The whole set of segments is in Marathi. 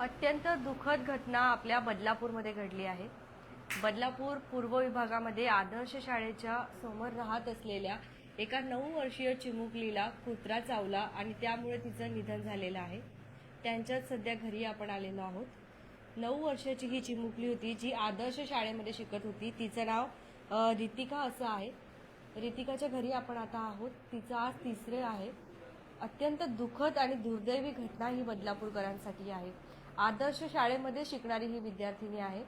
अत्यंत दुःखद घटना आपल्या बदलापूरमध्ये घडली आहे. बदलापूर पूर्व विभागामध्ये आदर्श शाळेच्या समोर राहत असलेल्या एका नऊ वर्षीय चिमुकलीला कुत्रा चावला आणि त्यामुळे तिचं निधन झालेलं आहे. त्यांच्यात सध्या घरी आपण आलेलो आहोत. नऊ वर्षाची ही चिमुकली होती जी आदर्श शाळेमध्ये शिकत होती. तिचं नाव रितिका असं आहे. रितिकाच्या घरी आपण आता आहोत. तिचं आज तिसरे आहे. अत्यंत दुःखद आणि दुर्दैवी घटना ही बदलापूरकरांसाठी आहे. आदर्श शाळेमध्ये शिकणारी ही विद्यार्थिनी आहे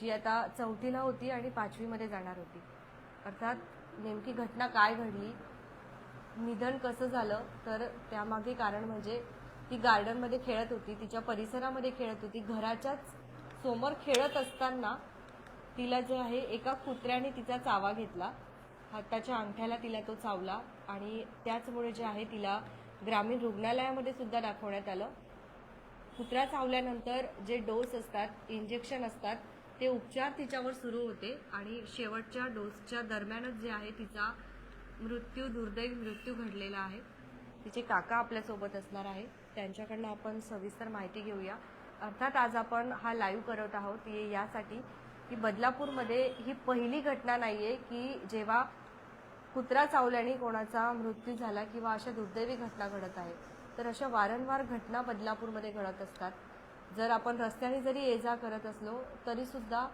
जी आता चौथीला होती आणि पाचवीमध्ये जाणार होती. अर्थात नेमकी घटना काय घडली निधन कसं झालं तर त्यामागे कारण म्हणजे ती गार्डनमध्ये खेळत होती तिच्या परिसरामध्ये खेळत होती. घराच्याच समोर खेळत असताना तिला जे आहे एका कुत्र्याने तिचा चावा घेतला. हाताच्या अंगठ्याला तिला तो चावला आणि त्याचमुळे जे आहे तिला ग्रामीण रुग्णालयामध्ये सुद्धा दाखवण्यात आलं. कुत्रा चावल्यानंतर जे डोस असतात इंजेक्शन असतात ते उपचार तिच्यावर सुरू होते आणि शेवटच्या डोसच्या दरम्यानच जे आहे तिचा मृत्यू दुर्दैवी मृत्यू घडलेला आहे. तिचे काका आपल्यासोबत असणार आहे त्यांच्याकडनं आपण सविस्तर माहिती घेऊया. अर्थात आज आपण हा लाईव्ह करत आहोत. ये यासाठी की बदलापूरमध्ये ही पहिली घटना नाही आहे की जेव्हा कुत्रा चावल्याने कोणाचा मृत्यू झाला किंवा अशा दुर्दैवी घटना घडत आहेत. तर अशा वारंवार घटना बदलापूरमध्ये घडत असतात. जर आपण रस्त्याने जरी ये जा करत असलो तरीसुद्धा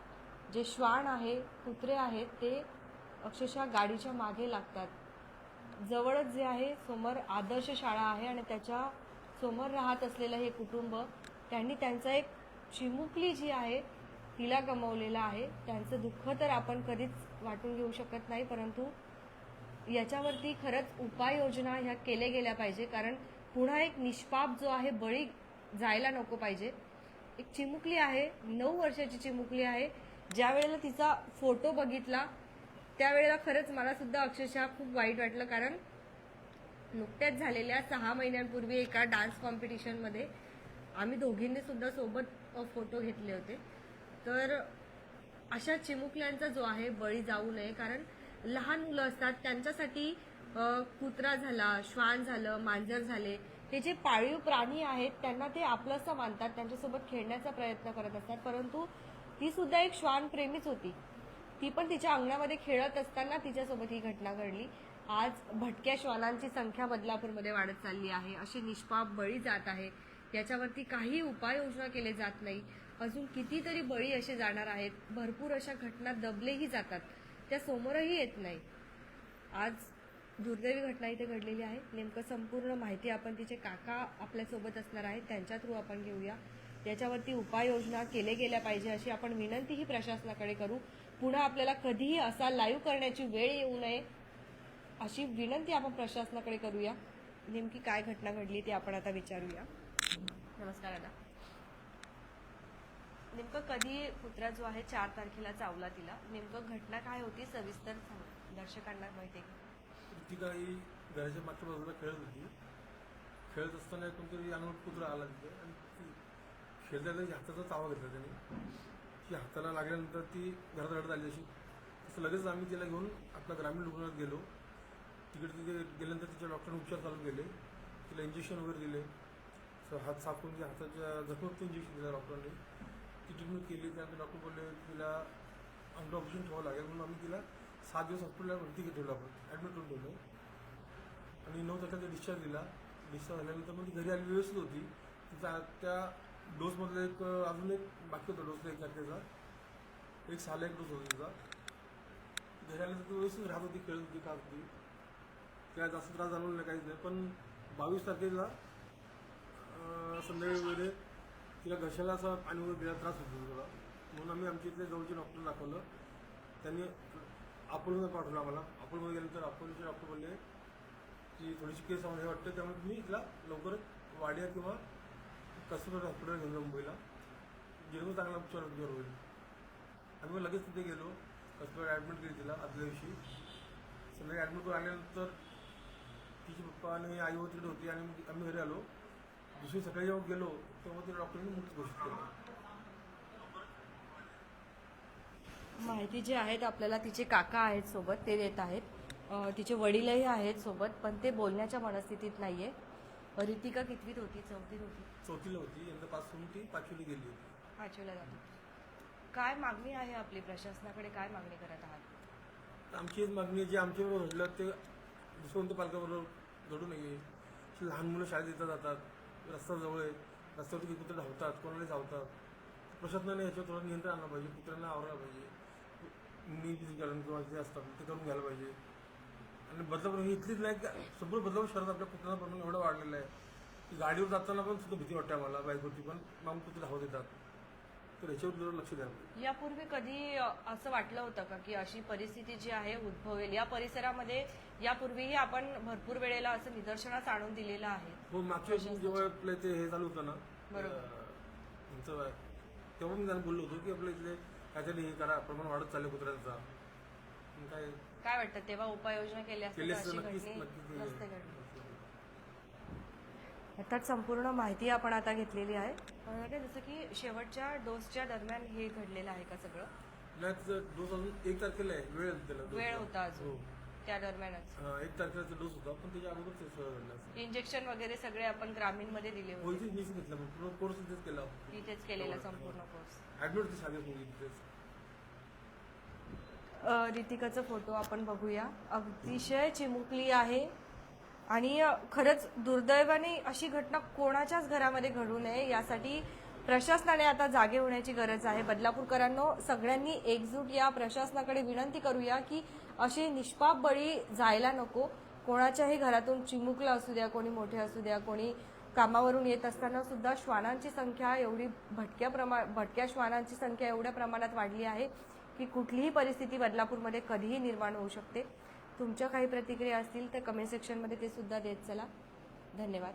जे श्वान आहे कुत्रे आहेत ते अक्षरशः गाडीच्या मागे लागतात. जवळच जे आहे समोर आदर्श शाळा आहे आणि त्याच्यासमोर राहत असलेलं हे कुटुंब त्यांनी त्यांचा एक चिमुकली जी आहे तिला गमावलेला आहे. त्यांचं दुःख तर आपण कधीच वाटून घेऊ शकत नाही परंतु याच्यावरती खरंच उपाययोजना ह्या केल्या गेल्या पाहिजे. कारण पुन्हा एक निष्पाप जो आहे बळी जायला नको पाहिजे. एक चिमुकली आहे नऊ वर्षाची चिमुकली आहे. ज्या वेळेला तिचा फोटो बघितला त्यावेळेला खरंच मला सुद्धा अक्षरशः खूप वाईट वाटलं कारण नुकत्याच झालेल्या सहा महिन्यांपूर्वी एका डान्स कॉम्पिटिशनमध्ये आम्ही दोघींनी सुद्धा सोबत फोटो घेतले होते. तर अशा चिमुकल्यांचा जो आहे बळी जाऊ नये कारण लहान मुलं असतात त्यांच्यासाठी कुत्रा झाला श्वान झालं मांजर झाले. हे जे पाळीव प्राणी आहेत त्यांना ते आपलंसं मानतात त्यांच्यासोबत खेळण्याचा प्रयत्न करत असतात. परंतु ती सुद्धा एक श्वान प्रेमीच होती. ती पण तिच्या अंगणामध्ये खेळत असताना तिच्यासोबत ही घटना घडली. आज भटक्या श्वानांची संख्या बदलापूरमध्ये वाढत चालली आहे. असे निष्पाप बळी जात आहे. याच्यावरती काही उपाययोजना केले जात नाही. अजून कितीतरी बळी असे जाणार आहेत. भरपूर अशा घटना दबलेही जातात. त्या समोरही येत नाही. आज दुर्दैवी घटना इथे घडलेली आहे. नेमकं संपूर्ण माहिती आपण तिचे काका आपल्यासोबत असणार आहेत. त्यांच्या थ्रू आपण घेऊया. याच्यावरती उपाययोजना केले गेल्या पाहिजे अशी आपण विनंतीही प्रशासनाकडे करू. पुन्हा आपल्याला कधीही असा लाईव्ह करण्याची वेळ येऊ नये अशी विनंती आपण प्रशासनाकडे करूया. नेमकी काय घटना घडली ते आपण आता विचारूया. नमस्कार दादा. नेमकं कधी कुत्रा जो आहे चार तारखेला चावला तिला? नेमकं घटना काय होती? सविस्तर सांग. दर्शकांना माहिती आहे ती काही घराच्या मागच्या बाजूला खेळत होती. खेळत असताना कोणतरी अनोट कुत्रा आला तिथे आणि ती खेळता त्याच्या हाताचा चावा घेतला त्याने. ती हाताला लागल्यानंतर ती घरात रडत आली अशी. तसं लगेच आम्ही तिला घेऊन आपल्या ग्रामीण रुग्णालयात गेलो. तिकडे तिथे गेल्यानंतर तिच्या डॉक्टरने उपचार चालू केले. तिला इंजेक्शन वगैरे दिले. हात साफ करून हाताच्या जखमत इंजेक्शन दिलं डॉक्टरांनी. ती ट्रीटमेंट केली. त्यानंतर डॉक्टर बोलले तिला अंडर ऑपरेशन ठेवावं लागेल म्हणून आम्ही तिला सात दिवस हॉस्पिटलला भरती ठेवलं आपण ॲडमिट करून ठेवलं. आणि नऊ तारखेला डिस्चार्ज दिला. डिस्चार्ज झाल्यानंतर मग ती घरी आली व्यवस्थित होती. तिचा त्या डोसमधला एक अजून एक बाकी होता डोसला एक तारखेचा. एक साला एक डोस होता तिचा. घरी आल्यानंतर ती व्यवस्थित राहत होती खेळत होती खात होती. काय जास्त त्रास झाला नाही काहीच नाही. पण बावीस तारखेला संध्याकाळी वगैरे तिला घशाला असा पाणी वगैरे दिला त्रास होतो थोडा म्हणून आम्ही आमच्या इथले जवळचे डॉक्टर दाखवलं. त्यांनी अपोलोमध्ये पाठवलं आम्हाला. अपोलोमध्ये गेल्यानंतर अपोलोचे डॉक्टर बोलले की थोडीशी केस हे वाटतं त्यामुळे तुम्ही तिला लवकरच वाड्या किंवा कस्टमर हॉस्पिटल घेऊन जा मुंबईला. जेणेकरून चांगला उपचार उपचार होईल. आम्ही मग लगेच तिथे गेलो. कस्टमर ॲडमिट केली तिला आदल्या दिवशी. संध्याकाळी ॲडमिट करून आल्यानंतर तिचे पप्पा आणि आई वगैरे होती आणि मग आम्ही घरी आलो. दुसरी सकाळी जेव्हा गेलो तेव्हा तिला डॉक्टरांनी मुक्त घोषित केलं. माहिती जी आहेत आपल्याला तिचे काका आहेत सोबत ते देत आहेत. तिचे वडीलही आहेत सोबत पण ते बोलण्याच्या मनस्थितीत नाहीये. रितिका कितवीत होती? चौथीत होती. चौथीला होती. यंदा ती पाचवीला गेली होती. पाचवीला जात. होती काय मागणी आहे आपली प्रशासनाकडे? काय मागणी करत आहात? आमची मागणी जे आमच्याबरोबर घडलं ते कोणत्या पालकाबरोबर घडू नये. लहान मुलं शाळेत येतात जातात रस्ता जवळ आहे. रस्त्यावरती कुत्रे धावतात कोणाला धावतात. प्रशासनाने याच्यावर थोडं नियंत्रण आणलं पाहिजे कुत्र्यांना आवरायला पाहिजे. नियंत्रण किंवा जे असतात ते करून घ्यायला पाहिजे. आणि बदलापूर ही इथलीच नाही का संपूर्ण बदलापूर शहरात आपल्या कुत्र्यांना प्रमाण एवढं वाढलेलं आहे की गाडीवर जाताना पण सुद्धा भीती वाटते आम्हाला बाईकवरती पण. मागून कुत्रे धावत येतात तर याच्यावर लक्ष पाहिजे. यापूर्वी कधी असं वाटलं होतं का की अशी परिस्थिती जी आहे उद्भवेल? या परिसरामध्ये यापूर्वीही आपण भरपूर वेळेला असं निदर्शनास आणून दिलेलं आहे. हो मागच्या वेळेस जेव्हा आपलं ते हे चालू होतं ना बरोबर. तेव्हा मी त्यांना बोललो होतो की आपल्या इथले काहीतरी हे करा. प्रमाण वाढत चाललं कुत्र्यांचा. काय? काय वाटतं तेव्हा उपाययोजना केल्या केले तर अशी नक्कीच घटना नक्कीच नसते घडली. अर्थात संपूर्ण माहिती आपण आता घेतलेली आहे. जसं की शेवटच्या डोसच्या दरम्यान हे घडलेलं आहे का सगळं? नाही त्याचा डोस अजून एक तारखेला आहे. वेळ आहे त्याला. वेळ डोसला. होता अजून. हो. त्या दरम्यानच एक तारखेचा डोस होता पण त्याच्या सगळं घडलं. इंजेक्शन वगैरे सगळे आपण ग्रामीणमध्ये दिले हो होते मीच घेतला पूर्ण कोर्स इथेच केला इथेच केलेला संपूर्ण कोर्स ऍडमिट होती साध्या मुलगी तिथेच. अ, रितिकाचा फोटो आपण बघूया. अतिशय चिमुकली आहे. आणि अ, खरंच दुर्दैवाने अशी घटना कोणाच्याच घरामध्ये घडू नये यासाठी प्रशासनाने आता जागे होण्याची गरज आहे. बदलापूरकरांनो सगळ्यांनी एकजूट या प्रशासनाकडे विनंती करूया की अशी निष्पाप बळी जायला नको. कोणाच्याही घरातून चिमुकला असू द्या कोणी मोठे असू द्या कोणी कामावरून येत असताना सुद्धा श्वानांची संख्या एवढी भटक्या प्रमा भटक्या श्वानांची संख्या एवढ्या प्रमाणात वाढली आहे की कुठलीही परिस्थिती बदलापूरमध्ये कधीही निर्माण होऊ शकते. तुमच्या काही प्रतिक्रिया असतील तर कमेंट सेक्शनमध्ये ते सुद्धा देत चला. धन्यवाद.